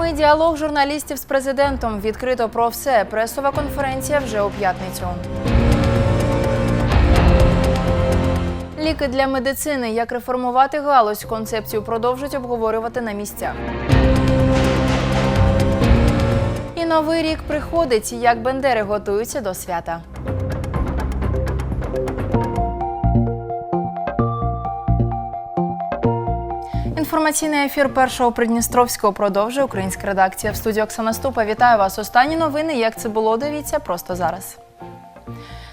Прямий діалог журналістів з президентом. Відкрито про все. Пресова конференція вже у п'ятницю. Ліки для медицини. Як реформувати галузь? Концепцію продовжують обговорювати на місцях. І новий рік приходить. Як бендери готуються до свята. Інформаційний ефір першого Придністровського продовжує українська редакція в студії Оксана Ступа. Вітаю вас. Останні новини. Як це було? Дивіться просто зараз.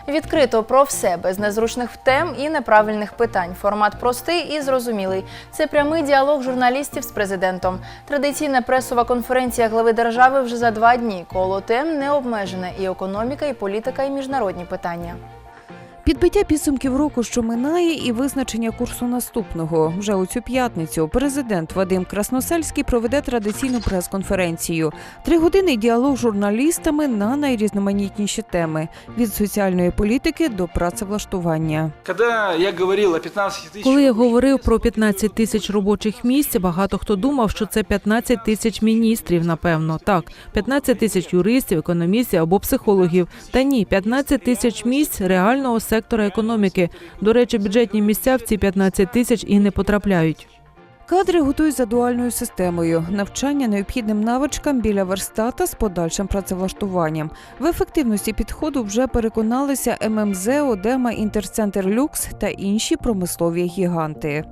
Відкрито про все без незручних тем і неправильних питань. Формат простий і зрозумілий. Це прямий діалог журналістів з президентом. Традиційна пресова конференція глави держави вже за два дні. Коло тем не обмежене і економіка, і політика, і міжнародні питання. Підбиття підсумків року, що минає, і визначення курсу наступного. Вже у цю п'ятницю президент Вадим Красносельський проведе традиційну прес-конференцію. Тригодинний діалог з журналістами на найрізноманітніші теми від соціальної політики до працевлаштування. Когда я говорил о 15 тысяч... Коли я говорив про 15 тисяч робочих місць, багато хто думав, що це 15 тисяч міністрів. Напевно, так 15 тисяч юристів, економістів або психологів. Та ні, 15 тисяч місць реального сектора економіки. До речі, бюджетні місця в ці 15 тисяч і не потрапляють. Кадри готують за дуальною системою навчання необхідним навичкам біля верстата з подальшим працевлаштуванням. В ефективності підходу вже переконалися ММЗ, Одема, Інтерцентр Люкс та інші промислові гіганти.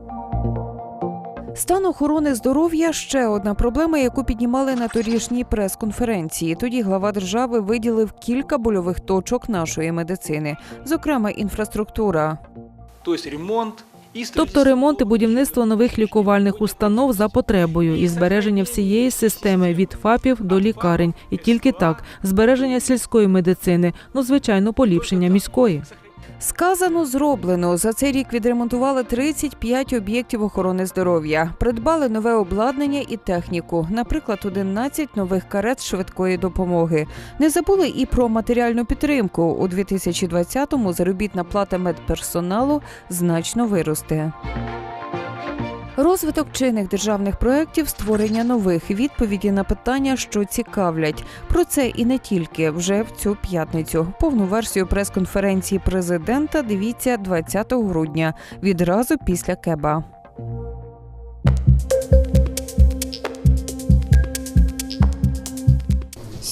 Стан охорони здоров'я ще одна проблема, яку піднімали на торішній прес-конференції. Тоді глава держави виділив кілька больових точок нашої медицини, зокрема інфраструктура. То есть ремонт Тобто ремонт і будівництво нових лікувальних установ за потребою і збереження всієї системи від ФАПів до лікарень. І тільки так збереження сільської медицини, ну звичайно, поліпшення міської. Сказано, зроблено. За цей рік відремонтували 35 об'єктів охорони здоров'я, придбали нове обладнання і техніку, наприклад, 11 нових карет швидкої допомоги. Не забули і про матеріальну підтримку. У 2020-му заробітна плата медперсоналу значно виросте. Розвиток чинних державних проєктів, створення нових відповіді на питання, що цікавлять. Про це і не тільки вже в цю п'ятницю. Повну версію прес-конференції президента дивіться 20 грудня, відразу після Кеба.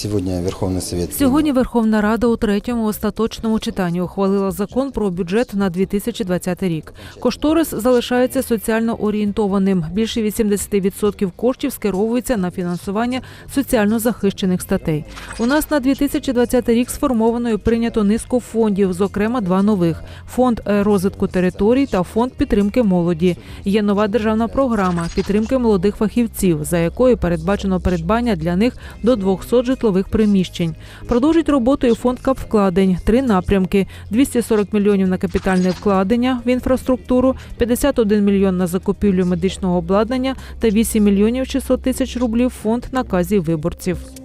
Сегодня Верховный Совет Сьогодні Верховна Рада у третьому остаточному читанні ухвалила закон про бюджет на 2020 рік. Кошторис залишається соціально орієнтованим. Більше 80% коштів скеровується на фінансування соціально захищених статей. У нас на 2020 рік сформовано і прийнято низку фондів, зокрема два нових: фонд розвитку територій та фонд підтримки молоді. Є нова державна програма підтримки молодих фахівців, за якою передбачено передбання для них до 200 житлових приміщень. Продовжить роботу і фонд капвкладень. Три напрямки: 240 мільйонів на капітальне вкладення в інфраструктуру, 51 мільйон на закупівлю медичного обладнання та 8 мільйонів 600 тисяч рублів фонд наказів виборців.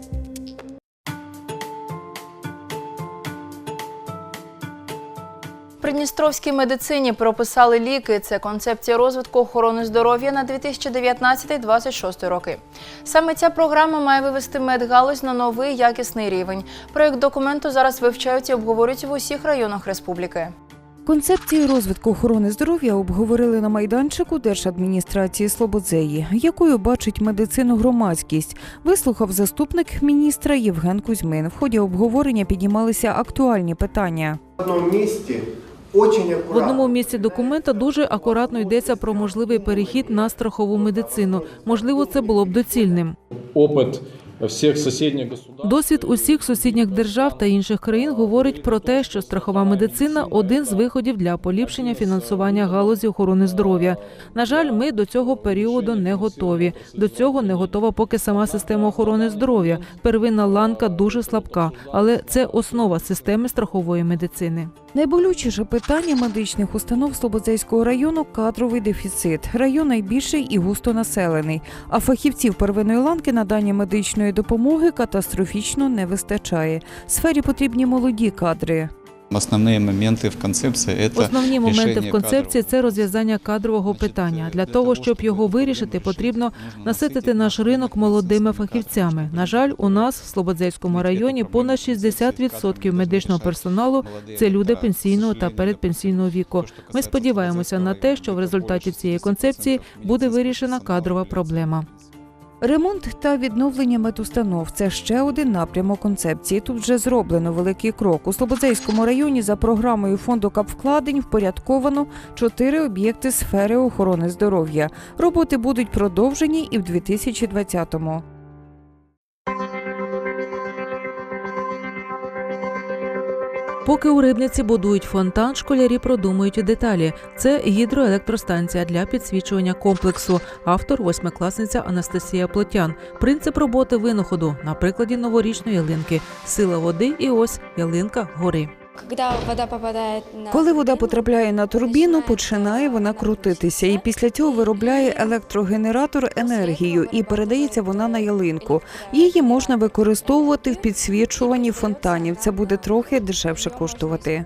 Придністровській медицині прописали ліки. Це концепція розвитку охорони здоров'я на 2019-2026 роки. Саме ця програма має вивести медгалузь на новий якісний рівень. Проєкт документу зараз вивчають і обговорюють в усіх районах республіки. Концепції розвитку охорони здоров'я обговорили на майданчику Держадміністрації Слободзеї, якою бачить медицину громадськість. Вислухав заступник міністра Євген Кузьмин. В ході обговорення піднімалися актуальні питання. В одном месте очень аккуратно. В одному місці документа дуже акуратно йдеться про можливий перехід на страхову медицину. Можливо, це було б доцільним. опыт всех соседних государств. Досвід усіх сусідніх держав та інших країн говорить про те, що страхова медицина один з виходів для поліпшення фінансування галузі охорони здоров'я. На жаль, ми до цього періоду не готові. До цього не готова поки сама система охорони здоров'я. Первинна ланка дуже слабка, але це основа системи страхової медицини. Найболючіше питання медичних установ Слободзейського району кадровий дефіцит. Район найбільший і густонаселений, а фахівців первинної ланки надання медичної допомоги катастрофічно не вистачає. Сфері потрібні молоді кадри. Основные моменты в концепции – это Основні моменти решение в концепції кадрового це розв'язання кадрового Значить, питання. е, Для для того, того, щоб щоб його його вирішити, вирішити, потрібно можна наситити наситити наш ринок молодими фахівцями. На жаль, у нас в Слободзейському Ми районі таку понад проблему 60% медичного рішати. персоналу це люди пенсійного та передпенсійного віку. Ми сподіваємося на те, що в результаті цієї концепції буде вирішена кадрова проблема. Ремонт та відновлення медустанов це ще один напрямок концепції. Тут вже зроблено великий крок. У Слободзейському районі за програмою фонду капвкладень впорядковано чотири об'єкти сфери охорони здоров'я. Роботи будуть продовжені і в 2020-му. Поки у рибниці будують фонтан, школярі продумують деталі. Це гідроелектростанція для підсвічування комплексу. Автор восьмикласниця Анастасія Плотян. Принцип роботи винаходу на прикладі новорічної ялинки. Сила води і ось ялинка гори. Коли вода потрапляє на турбіну, починає вона крутитися, і після цього виробляє електрогенератор енергію і передається вона на ялинку. Її можна використовувати в підсвічуванні фонтанів. Це буде трохи дешевше коштувати.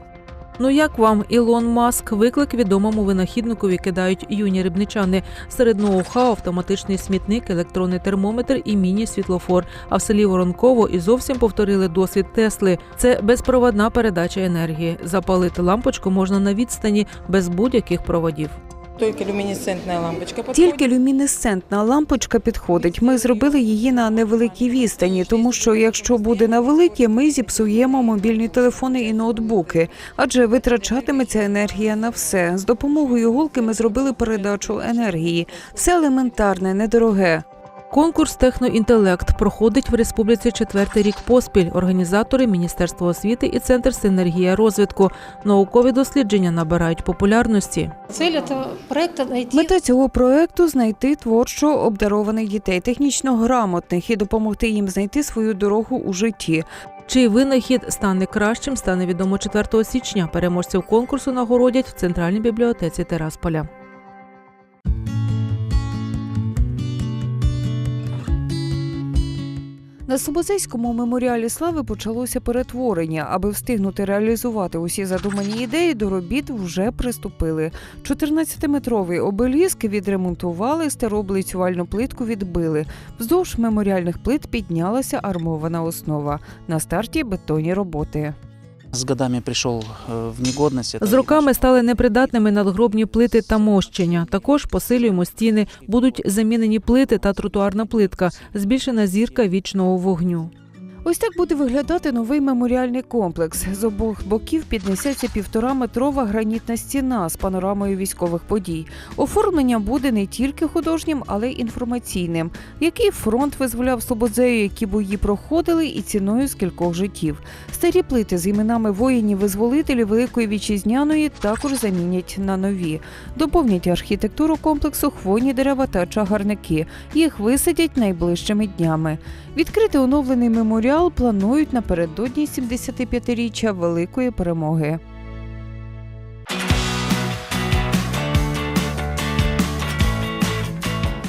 Ну як вам Ілон Маск? Виклик відомому винахідникові кидають юні рибничани. Серед ноу-хау автоматичний смітник, електронний термометр і міні-світлофор. А в селі Воронково і зовсім повторили досвід Тесли. Це безпроводна передача енергії. Запалити лампочку можна на відстані без будь-яких проводів. Только люмінесцентна лампочка підходить. Тільки люмінесцентна лампочка підходить. Ми зробили її на невеликій відстані, тому що якщо буде на великій, ми зіпсуємо мобільні телефони і ноутбуки, адже витрачатиметься енергія на все. З допомогою голки ми зробили передачу енергії. Все елементарне, недороге. Конкурс Техноінтелект проходить в республіці четвертий рік поспіль. Організатори Міністерство освіти і Центр синергія розвитку. Наукові дослідження набирають популярності. Цель этого проекта найти Мета цього проекту знайти творчо обдарованих дітей, технічно грамотних і допомогти їм знайти свою дорогу у житті. Чий винахід стане кращим, стане відомо 4 січня. Переможців конкурсу нагородять в центральній бібліотеці Терасполя. На Собозейському меморіалі слави почалося перетворення. Аби встигнути реалізувати усі задумані ідеї, до робіт вже приступили. 14-метровий обеліск відремонтували, стару облицювальну плитку відбили. Вздовж меморіальних плит піднялася армована основа. На старті бетонні роботи. С годами прийшов э, в негодность. З роками стали непридатними надгробні плити та мощення. Також посилюємо стіни, будуть замінені плити та тротуарна плитка, збільшена зірка вічного вогню. Ось так буде виглядати новий меморіальний комплекс. З обох боків піднесеться півтора метрова гранітна стіна з панорамою військових подій. Оформлення буде не тільки художнім, але й інформаційним. Який фронт визволяв Слободзею, які бої проходили, і ціною з кількох життів. Старі плити з іменами воїнів-визволителів Великої Вітчизняної також замінять на нові. Доповнять архітектуру комплексу хвойні дерева та чагарники. Їх висадять найближчими днями. Відкрити оновлений меморіал планують напередодні 75-річчя Великої перемоги.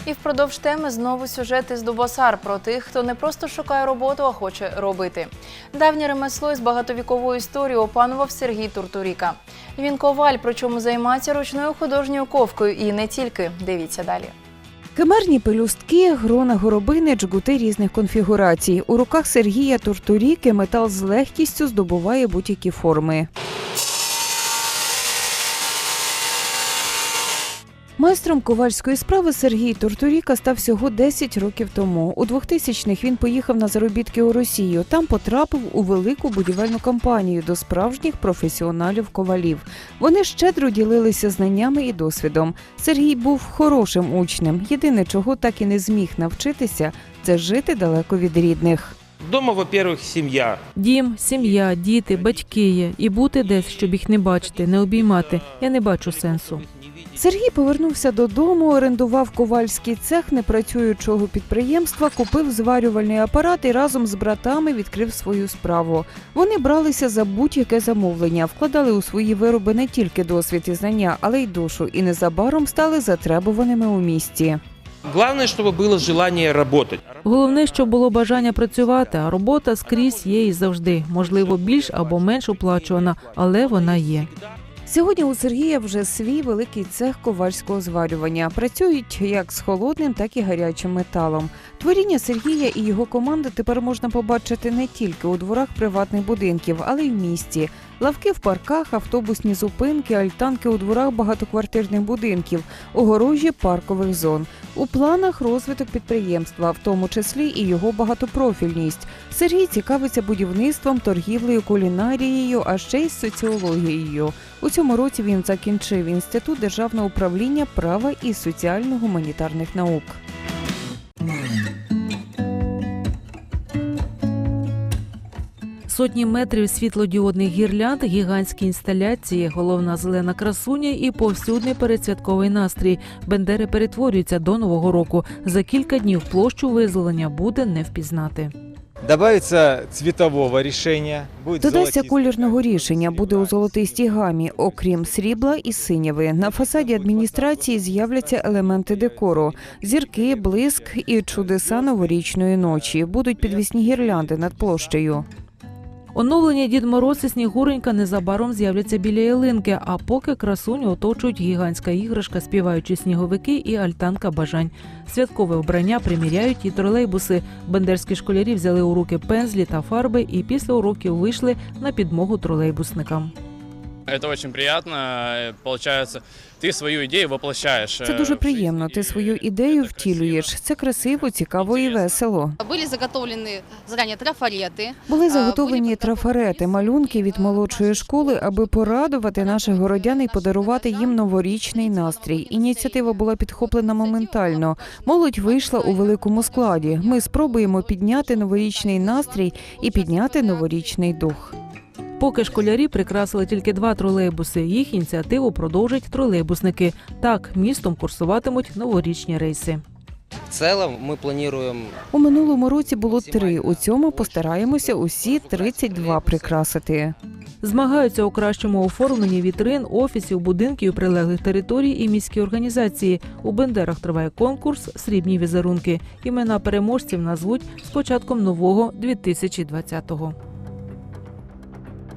І впродовж теми знову сюжети з Дубосар про тих, хто не просто шукає роботу, а хоче робити. Давнє ремесло із багатовіковою історією опанував Сергій Туртуріка. Він коваль, причому займається ручною художньою ковкою і не тільки. Дивіться далі. Кемерні пелюстки, грона горобини, джгути різних конфігурацій. У руках Сергія Туртуріки метал з легкістю здобуває будь-які форми. Майстром ковальської справи Сергій Туртуріка став всього 10 років тому. У 2000-х він поїхав на заробітки у Росію. Там потрапив у велику будівельну компанію до справжніх професіоналів-ковалів. Вони щедро ділилися знаннями і досвідом. Сергій був хорошим учнем. Єдине, чого так і не зміг навчитися, це жити далеко від рідних. Дома, во-первых, семья. Дім, сім'я, діти, батьки є. І бути десь, щоб їх не бачити, не обіймати. Я не бачу сенсу. Сергій повернувся додому, орендував ковальський цех непрацюючого підприємства, купив зварювальний апарат і разом з братами відкрив свою справу. Вони бралися за будь-яке замовлення, вкладали у свої вироби не тільки досвід і знання, але й душу, і незабаром стали затребуваними у місті. Главное, чтобы было желание работать. Головне, щоб було бажання працювати, а робота скрізь є і завжди. Можливо, більш або менш оплачувана, але вона є. Сьогодні у Сергія вже свій великий цех ковальського зварювання. Працюють як з холодним, так і гарячим металом. Творіння Сергія і його команди тепер можна побачити не тільки у дворах приватних будинків, але й в місті. Лавки в парках, автобусні зупинки, альтанки у дворах багатоквартирних будинків, огорожі паркових зон. У планах розвиток підприємства, в тому числі і його багатопрофільність. Сергій цікавиться будівництвом, торгівлею, кулінарією, а ще й соціологією. У цьому році він закінчив інститут державного управління права і соціально-гуманітарних наук. Сотні метрів світлодіодних гірлянд, гігантські інсталяції, головна зелена красуня і повсюдний передсвятковий настрій. Бендери перетворюються до нового року. За кілька днів площу визволення буде не впізнати. Добавиться цветового решения. Будет Додасться колірного рішення, буде у золотистій гамі, окрім срібла і синєви. На фасаді адміністрації з'являться елементи декору: зірки, блиск і чудеса новорічної ночі. Будуть підвісні гірлянди над площею. Оновлення Дід Мороз і Снігуренька незабаром з'являться біля ялинки, а поки красуню оточують гігантська іграшка, співаючі сніговики і альтанка бажань. Святкове обрання приміряють і тролейбуси. Бендерські школярі взяли у руки пензлі та фарби і після уроків вийшли на підмогу тролейбусникам. Это очень приятно. Получается, ти свою ідею воплощаєш. Це дуже приємно. Ти свою ідею втілюєш. Це красиво, цікаво і весело. Были заготовлены заранее трафареты. Були заготовлені трафарети, малюнки від молодшої школи, аби порадувати наших городян і подарувати їм новорічний настрій. Ініціатива була підхоплена моментально. Молодь вийшла у великому складі. Ми спробуємо підняти новорічний настрій і підняти новорічний дух. Поки школярі прикрасили тільки два тролейбуси. Їх ініціативу продовжать тролейбусники. Так містом курсуватимуть новорічні рейси. В целом мы планируем У минулому році було три. У цьому постараємося усі 32 прикрасити. Змагаються у кращому оформленні вітрин, офісів, будинків, прилеглих територій і міські організації. У Бендерах триває конкурс Срібні візерунки. Імена переможців назвуть з початком нового 2020-го.